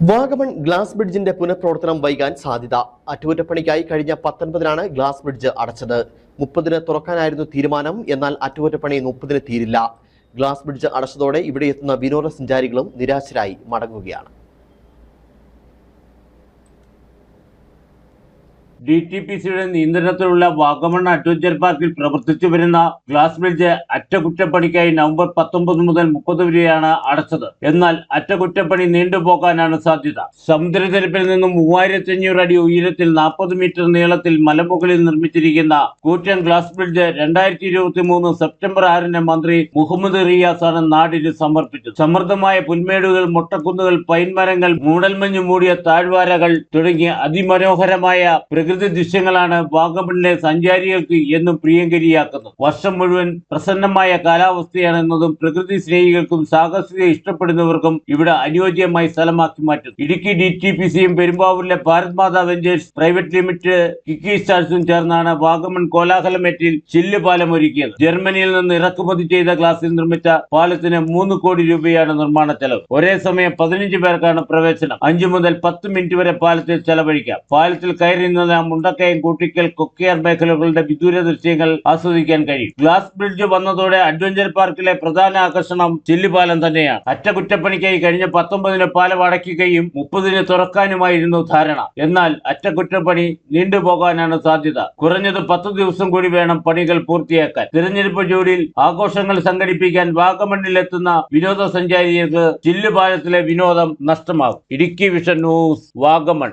Vagamon glass ബ്രിഡ്ജിന്റെ പുനഃപ്രവർത്തനം വൈകാൻ സാധ്യത. അറ്റകുറ്റപ്പണിക്കായി കഴിഞ്ഞ പത്തൊൻപതിനാണ് glass bridge അടച്ചത്. മുപ്പതിന് തുറക്കാനായിരുന്നു തീരുമാനം എന്നാൽ അറ്റകുറ്റപ്പണി മുപ്പതിന് തീരില്ല. ഗ്ലാസ് ബ്രിഡ്ജ് അടച്ചതോടെ ഇവിടെ എത്തുന്ന വിനോദസഞ്ചാരികളും നിരാശരായി മടങ്ങുകയാണ്. ഡി ടി പി സിയുടെ നിയന്ത്രണത്തിലുള്ള വാഗമൺ അഡ്വഞ്ചർ പാർക്കിൽ പ്രവർത്തിച്ചു വരുന്ന ഗ്ലാസ് ബ്രിഡ്ജ് അറ്റകുറ്റപ്പണിക്കായി നവംബർ പത്തൊമ്പത് മുതൽ മുപ്പത് വരെയാണ് അടച്ചത്. എന്നാൽ അറ്റകുറ്റപ്പണി നീണ്ടുപോകാനാണ് സാധ്യത. സമുദ്രനിരപ്പിൽ നിന്നും മൂവായിരത്തി അഞ്ഞൂറ് അടി ഉയരത്തിൽ നാൽപ്പത് മീറ്റർ നീളത്തിൽ മലമുകളിൽ നിർമ്മിച്ചിരിക്കുന്ന കൂറ്റൻ ഗ്ലാസ് ബ്രിഡ്ജ് രണ്ടായിരത്തി ഇരുപത്തി മൂന്ന് സെപ്റ്റംബർ ആറിന് മന്ത്രി മുഹമ്മദ് റിയാസാണ് നാടിന് സമർപ്പിച്ചത്. സമൃദ്ധമായ പുൽമേടുകൾ മുട്ടക്കുന്നുകൾ പൈൻമരങ്ങൾ മൂടൽമഞ്ഞ് മൂടിയ താഴ്വാരകൾ തുടങ്ങിയ അതിമനോഹരമായ പ്രകൃതി ദൃശ്യങ്ങളാണ് വാഗമണിലെ സഞ്ചാരികൾക്ക് എന്നും പ്രിയങ്കരിയാക്കുന്നത്. വർഷം മുഴുവൻ പ്രസന്നമായ കാലാവസ്ഥയാണെന്നതും പ്രകൃതി സ്നേഹികൾക്കും സാഹസിക ഇഷ്ടപ്പെടുന്നവർക്കും ഇവിടെ അനുയോജ്യമായി സ്ഥലമാക്കി മാറ്റുന്നു. ഇടുക്കി ഡി ടി പി സിയും പെരുമ്പാവൂരിലെ Bharat Mata ventures private limited Kiki സ്റ്റാർസും ചേർന്നാണ് വാഗമൺ കോലാഹലമേറ്റിൽ ചില്ല് പാലം ഒരുക്കിയത്. ജർമ്മനിയിൽ നിന്ന് ഇറക്കുമതി ചെയ്ത ഗ്ലാസിൽ നിർമ്മിച്ച പാലത്തിന് മൂന്ന് കോടി രൂപയാണ് നിർമ്മാണ ചെലവ്. ഒരേ സമയം പതിനഞ്ച് പേർക്കാണ് പ്രവേശനം. അഞ്ചു മുതൽ പത്ത് മിനിറ്റ് വരെ പാലത്തിൽ ചെലവഴിക്കാം. പാലത്തിൽ കയറി മുണ്ടക്കയം കൂട്ടിക്കൽ കൊക്കിയാർ മേഖലകളുടെ വിദൂര ദൃശ്യങ്ങൾ ആസ്വദിക്കാൻ കഴിയും. ഗ്ലാസ് ബ്രിഡ്ജ് വന്നതോടെ അഡ്വഞ്ചർ പാർക്കിലെ പ്രധാന ആകർഷണം ചില്ലുപാലം തന്നെയാണ്. അറ്റകുറ്റപ്പണിക്കായി കഴിഞ്ഞ പത്തൊമ്പതിന് പാലം അടയ്ക്കുകയും മുപ്പതിന് തുറക്കാനുമായിരുന്നു ധാരണ. എന്നാൽ അറ്റകുറ്റപ്പണി നീണ്ടുപോകാനാണ് സാധ്യത. കുറഞ്ഞത് പത്ത് ദിവസം കൂടി വേണം പണികൾ പൂർത്തിയാക്കാൻ. തിരഞ്ഞെടുപ്പ് ജോലിയിൽ ആഘോഷങ്ങൾ സംഘടിപ്പിക്കാൻ വാഗമണ്ണിലെത്തുന്ന വിനോദസഞ്ചാരികൾക്ക് ചില്ലുപാലത്തിലെ വിനോദം നഷ്ടമാകും. Idukki vision news Vagamon.